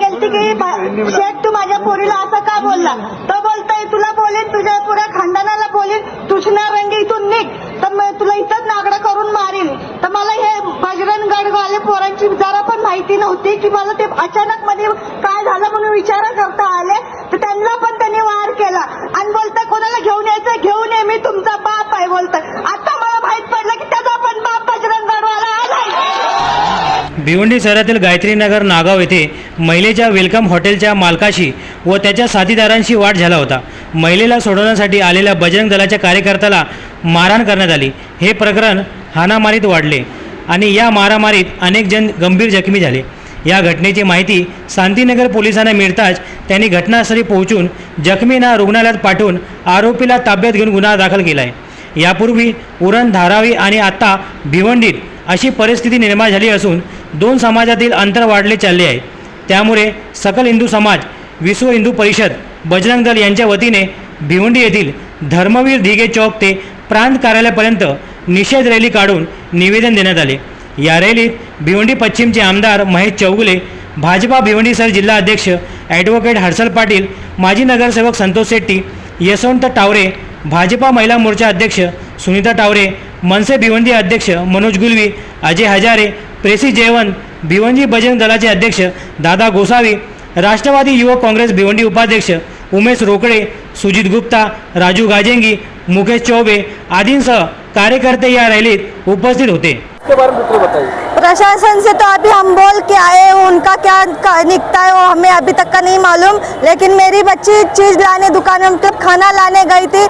गेलती की शेठ तू माझ्या पोरीला असं का बोलला? तो बोलतोय तुला बोलेन तुझ्या पुऱ्या खानदानाला बोलेन. तुझ्या रंगी इथून निघ. तर मग तुला इथंच नागडं करून मारीन. तर मला हे बजरंग गडवाले पोरांची जरा पण माहिती नव्हती की मला ते अचानक मध्ये काय झालं म्हणून विचार करता आले. तर त्यांना पण त्यांनी वार केला. आणि बोलता कोणाला घेऊन यायचं घेऊन ये मी तुमचा बाप आहे बोलतोय. आता मला माहीत पडलं की त्याचा पण बाप बजरंग गडवाला आलाय भिवंडी शहरातील गायत्रीनगर नागाव येथे महिलेच्या वेलकम हॉटेलच्या मालकाशी व त्याच्या साथीदारांशी वाद झाला होता. महिलेला सोडवण्यासाठी आलेल्या बजरंग दलाच्या कार्यकर्त्याला मारहाण करण्यात आली. हे प्रकरण हाणामारीत वाढले आणि या मारामारीत अनेक जण गंभीर जखमी झाले. या घटनेची माहिती शांतीनगर पोलिसांना मिळताच त्यांनी घटनास्थळी पोहोचून जखमींना रुग्णालयात पाठवून आरोपीला ताब्यात घेऊन गुन्हा दाखल केला आहे यापूर्वी उरण धारावी आणि आता भिवंडीत अशी परिस्थिती निर्माण झाली असून दोन समाजातील अंतर वाढले चालले आहे. त्यामुळे सकल हिंदू समाज विश्व हिंदू परिषद बजरंग दल यांच्या वतीने भिवंडी येथील धर्मवीर धिगे चौक ते प्रांत कार्यालयापर्यंत निषेध रॅली काढून निवेदन देण्यात आले. या रॅलीत भिवंडी पश्चिमचे आमदार महेश चौगुले भाजपा भिवंडी सर जिल्हा अध्यक्ष ॲडव्होकेट हर्षल पाटील माजी नगरसेवक संतोष शेट्टी यशवंत टावरे भाजपा महिला मोर्चा अध्यक्ष सुनीता टावरे मनसे भिवंडी अध्यक्ष मनोज गुलवी अजय हजारे प्रेसी जयवंत भिवंडी बजरंग दलाचे अध्यक्ष दादा गोसावी राष्ट्रवादी युवक काँग्रेस भिवंडी उपाध्यक्ष उमेश रोकडे सुजित गुप्ता राजू गाजेंगी मुकेश चौबे आदींसह कार्यकर्ते या रॅलीत उपस्थित होते. इसके बारे में बताइए। प्रशासन से तो अभी हम बोल के आए उनका क्या निकता है वो हमें अभी तक का नहीं मालूम। लेकिन मेरी बच्ची चीज़ लाने दुकान में मतलब खाना लाने गई थी थी?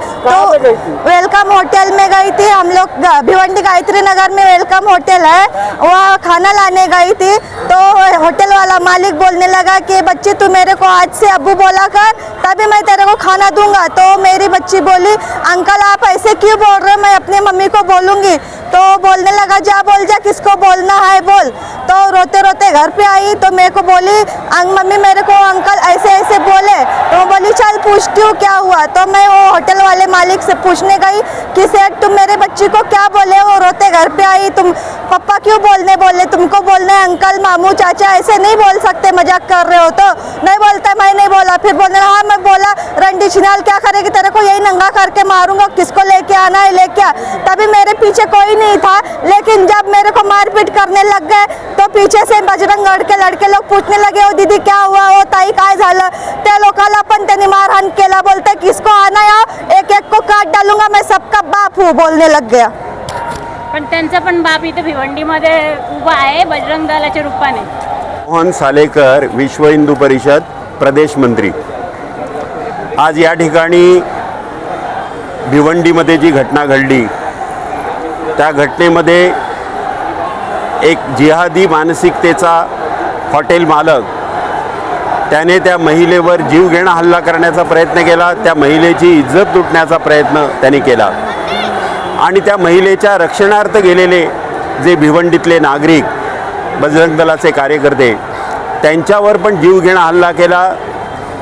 वेलकम होटल में गई थी। हम लोग भिवंडी गायत्री नगर में वेलकम होटल है वहाँ खाना लाने गई थी। तो होटल वाला मालिक बोलने लगा कि बच्ची तू मेरे को आज से अबू बोला कर तभी मैं तेरे को खाना दूँगा। तो मेरी बच्ची बोली अंकल आप ऐसे क्यों बोल रहे हो? मैं अपनी मम्मी को बोलूँगी। तो बोलने लगा, जा बोल, जा, किसको बोलना है बोल। तो रोते रोते घर पे आई तो मेरे को बोली, "अंग, मम्मी, मेरे को अंकल ऐसे ऐसे बोले। तो बोली, चल, पूछती हूँ क्या हुआ? तो मैं वो होटल वाले मालिक से पूछने गई कि सेठ तुम मेरे बच्ची को क्या बोले? वो रोते घर पे आई, तुम पापा क्यों बोलने बोले? तुमको बोलने अंकल, मामू, चाचा ऐसे नहीं बोल सकते, मज़ाक कर रहे हो तो। नहीं बोलता, मैं नहीं बोला। फिर बोलने हाँ मैं बोला रंडी छिनाल क्या करेगी? तेरे को यही नंगा करके मारूँगा। किसको लेके आना है, लेके आ तभी मेरे पीछे कोई नहीं था। लेकिन जब मेरे को मारपीट करने लग गए तो पीछे से बजरंग के लड़के लोग पूछने लगे हो दीदी, क्या हुआ? ओ, ताई, काय झालं? मारहाण केला बोलते, किसको आना या एक एक को काट डालूँगा, मैं सबका बाप हूँ, बोलने लग गया। पण त्यांचा पण बाप इथे भिवंडीमध्ये उभा आहे बजरंग दलाच्या रूपाने. मोहन सालेकर विश्व हिंदू परिषद प्रदेश मंत्री. आज या ठिकाणी भिवंडीमध्ये जी घटना घडली त्या घटनेमध्ये एक जिहादी मानसिकतेचा हॉटेल मालक त्याने त्या महिलेवर जीव घेणं हल्ला करण्याचा प्रयत्न केला त्या महिलेची इज्जत लुटण्याचा प्रयत्न त्यांनी केला. आणि त्या महिलेच्या रक्षणार्थ गेलेले जे भिवंडीतले नागरिक बजरंग दलाचे कार्यकर्ते त्यांच्यावर पण जीव घेणा हल्ला केला.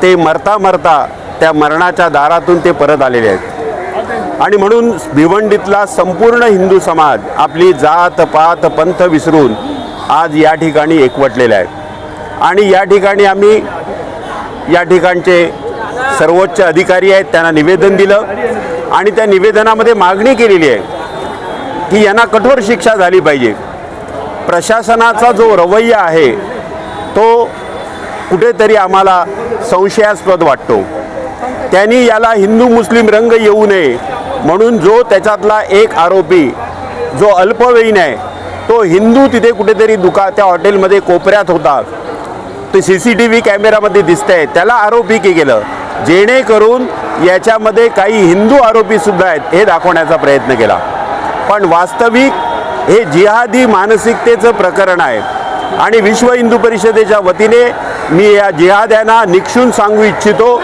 ते मरता मरता त्या मरणाच्या दारातून ते परत आलेले आहेत. आणि म्हणून भिवंडीतला संपूर्ण हिंदू समाज आपली जात पात पंथ विसरून आज या ठिकाणी एकवटलेला आहे. आणि या ठिकाणी आम्ही या ठिकाणचे सर्वोच्च अधिकारी आहेत त्यांना निवेदन दिलं. आणि त्या निवेदनामध्ये मागणी केलेली आहे की यांना कठोर शिक्षा झाली पाहिजे. प्रशासनाचा जो रवैया आहे तो कुठेतरी आम्हाला संशयास्पद वाटतो. त्यांनी याला हिंदू मुस्लिम रंग येऊ नये म्हणून जो त्याच्यातला एक आरोपी जो अल्पवयीन आहे तो हिंदू तिथे कुठेतरी दुका त्या हॉटेलमध्ये कोपऱ्यात होता. ते सी सी टी व्ही कॅमेरामध्ये दिसतंय. त्याला आरोपी के गेलं जेणेकरून याच्यामध्ये काही हिंदू आरोपीसुद्धा आहेत हे दाखवण्याचा प्रयत्न केला. पण वास्तविक हे जिहादी मानसिकतेचं प्रकरण आहे. आणि विश्व हिंदू परिषदेच्या वतीने मी या जिहाद्यांना निक्षून सांगू इच्छितो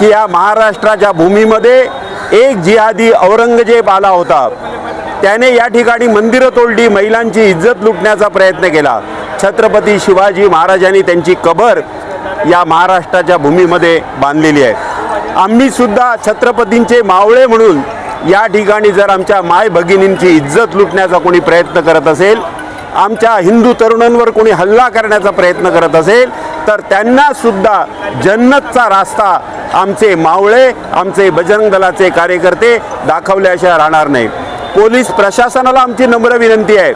की या महाराष्ट्राच्या भूमीमध्ये एक जिहादी औरंगजेब आला होता. त्याने या ठिकाणी मंदिरं तोडली महिलांची इज्जत लुटण्याचा प्रयत्न केला. छत्रपती शिवाजी महाराजांनी त्यांची कबर या महाराष्ट्राच्या भूमीमध्ये बांधलेली आहे. आम्ही सुद्धा छत्रपतींचे मावळे म्हणून या ठिकाणी जर आमच्या माय भगिनींची इज्जत लुटण्याचा कोणी प्रयत्न करत असेल आमच्या हिंदू तरुणांवर कोणी हल्ला करण्याचा प्रयत्न करत असेल तर त्यांनासुद्धा जन्नतचा रास्ता आमचे मावळे आमचे बजरंग दलाचे कार्यकर्ते दाखवल्याशिवाय राहणार नाही. पोलीस प्रशासनाला आमची नम्र विनंती आहे.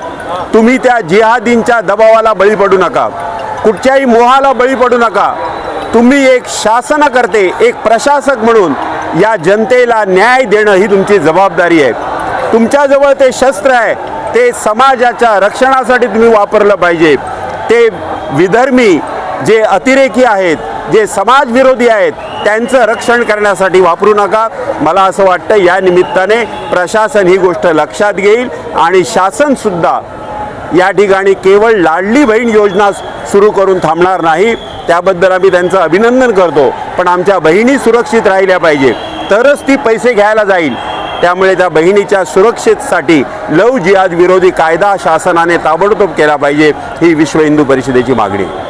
तुम्ही त्या जिहादींच्या दबावाला बळी पडू नका. कुठच्याही मोहाला बळी पडू नका. तुम्ही एक शासनकर्ते एक प्रशासक म्हणून या जनतेला न्याय देणं ही तुमची जबाबदारी आहे. तुमच्याजवळ ते शस्त्र आहे ते समाजाच्या रक्षणासाठी तुम्ही वापरलं पाहिजे. ते विधर्मी जे अतिरेकी आहेत जे समाजविरोधी आहेत त्यांचं रक्षण करण्यासाठी वापरू नका. मला असं वाटतं या निमित्ताने प्रशासन ही गोष्ट लक्षात घेईल आणि शासनसुद्धा या ठिकाणी केवळ लाडली बहीण योजना सुरू करून थांबणार नाही. त्याबद्दल आम्ही त्यांचं अभिनंदन करतो. पण आमच्या बहिणी सुरक्षित राहिल्या पाहिजे. तरच ती पैसे घ्यायला जाईल. त्यामुळे त्या बहिणीच्या सुरक्षेसाठी लव जिहाद विरोधी कायदा शासनाने ताबडतोब केला पाहिजे ही विश्व हिंदू परिषदेची मागणी. आहे.